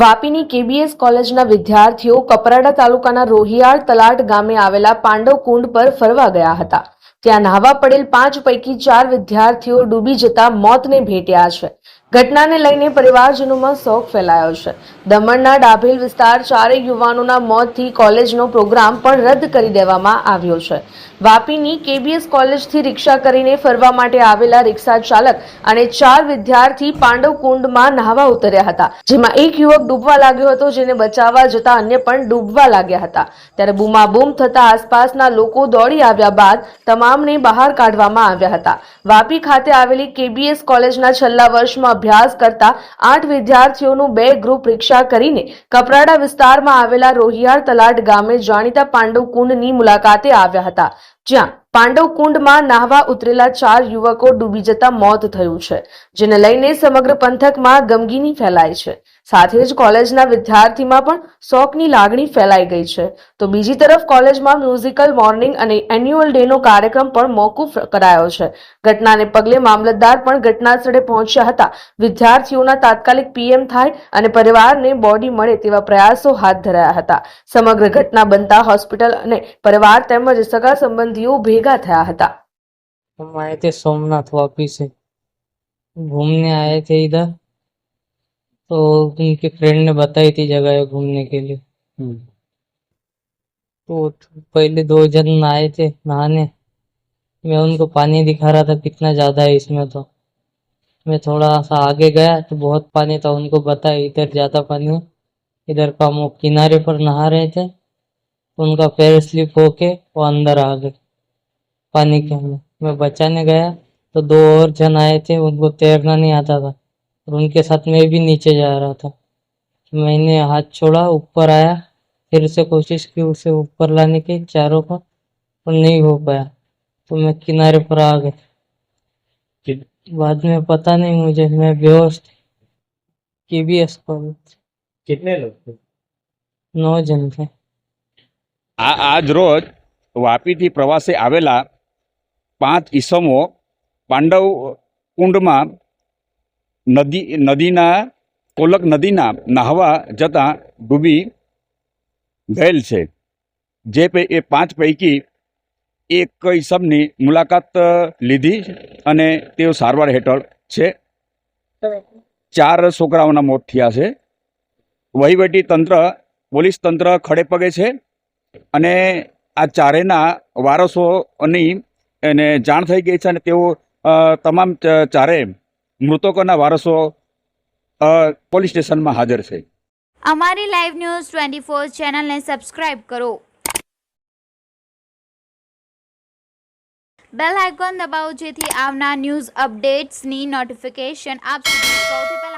વાપીની KBS કોલેજના વિદ્યાર્થીઓ કપરાડા તાલુકાના રોહિયાળ તલાટ ગામે આવેલા પાંડવ કુંડ પર ફરવા ગયા હતા. ત્યાં નાહવા પડેલ પાંચ પૈકી ચાર વિદ્યાર્થીઓ ડૂબી જતા મોતને ભેટ્યા છે. ઘટનાને લઈને પરિવારજનોમાં શોક ફેલાયો છે. દમણના ડાભેલ વિસ્તાર ચારેય યુવાનોના મોતથી કોલેજનો પ્રોગ્રામ પણ રદ કરી દેવામાં આવ્યો છે. વાપીની કેબીએસ કોલેજથી રિક્ષા કરીને ફરવા માટે આવેલા રિક્ષા ચાલક અને ચાર વિદ્યાર્થી પાંડવકુંડમાં નહાવા ઉતર્યા હતા, જેમાં એક યુવક ડૂબવા લાગ્યો હતો, જેને બચાવવા જતા અન્ય પણ ડૂબવા લાગ્યા હતા. ત્યારે બૂમાબૂમ થતા આસપાસના લોકો દોડી આવ્યા બાદ તમામને બહાર કાઢવામાં આવ્યા હતા. વાપી ખાતે આવેલી કેબીએસ કોલેજના છેલ્લા વર્ષમાં અભ્યાસ કરતા આઠ વિદ્યાર્થીઓનું બે ગ્રુપ રિક્ષા કરીને કપરાડા વિસ્તારમાં આવેલા રોહિયાળ તલાટ ગામે જાણીતા પાંડવ કુંડની મુલાકાતે આવ્યા હતા, જ્યાં પાંડવ કુંડમાં નાહવા ઉતરેલા ચાર યુવકો ડૂબી જતા મોત થયું છે, જેને લઈને સમગ્ર પંથકમાં ગમગીની ફેલાય છે. સાથે જ કોલેજના વિદ્યાર્થીમાં પણ શોકની લાગણી ફેલાઈ ગઈ છે તો બીજી તરફ કોલેજમાં મ્યુઝિકલ મોર્નિંગ અને એન્યુઅલ ડેનો કાર્યક્રમ પણ મોકૂફ કરાયો છે ઘટનાને પગલે મામલતદાર પણ ઘટના સ્થળે પહોંચ્યા હતા વિદ્યાર્થીઓના તાત્કાલિક પીએમ થાય અને પરિવારને બોડી મળે તેવા પ્રયાસો હાથ ધરાયા હતા સમગ્ર ઘટના બનતા હોસ્પિટલ અને પરિવાર તેમજ સગા સંબંધીઓ ભેગા થયા હતા हम आए थे सोमनाथ वापी से घूमने आए थे इधर तो उनके फ्रेंड ने बताई थी जगह घूमने के लिए। तो पहले दो जन आए थे नहाने। मैं उनको पानी दिखा रहा था कितना ज़्यादा है इसमें तो। मैं थोड़ा सा आगे गया तो बहुत पानी था उनको बताया इधर ज़्यादा पानी है। इधर का वो किनारे पर नहा रहे थे। उनका पैर स्लिप होके वो अंदर आ गए पानी के अंदर। मैं बचाने गया तो दो और जन आए थे उनको तैरना नहीं आता था। और उनके साथ मैं भी नीचे जा रहा था मैंने हाथ छोड़ा ऊपर आया फिर से कोशिश की उसे ऊपर लाने की चारों को पर नहीं हो पाया तो मैं किनारे पर आ गया बाद में पता नहीं मुझे मैं बेहोश के बी एस कॉलेज कितने लोग थे नौ जन थे આ આજ રોજ વાપીથી પ્રવાસે આવેલા પાંચ ઈસમો પાંડવ કુંડમાં નદી, નદીના, કોલક નદીના નાહવા જતાં ડૂબી ગયેલ છે. જે એ પાંચ પૈકી એક ઈસમની મુલાકાત લીધી અને તેઓ સારવાર હેઠળ છે. ચાર છોકરાઓના મોત થયા છે. વહીવટી તંત્ર, પોલીસ તંત્ર ખડે પગે છે અને આ ચારેના વારસોની એને જાણ થઈ ગઈ છે અને તેઓ તમામ ચારે મૃતકોના વારસો પોલીસ સ્ટેશનમાં હાજર છે. અમારી લાઈવ ન્યૂઝ ટ્વેન્ટી ફોર ચેનલને સબસ્ક્રાઇબ કરો. બેલ આઇકોન દબાવો જેથી આવનાર ન્યૂઝ અપડેટ્સની નોટિફિકેશન આપ સુધી સૌથી પહેલા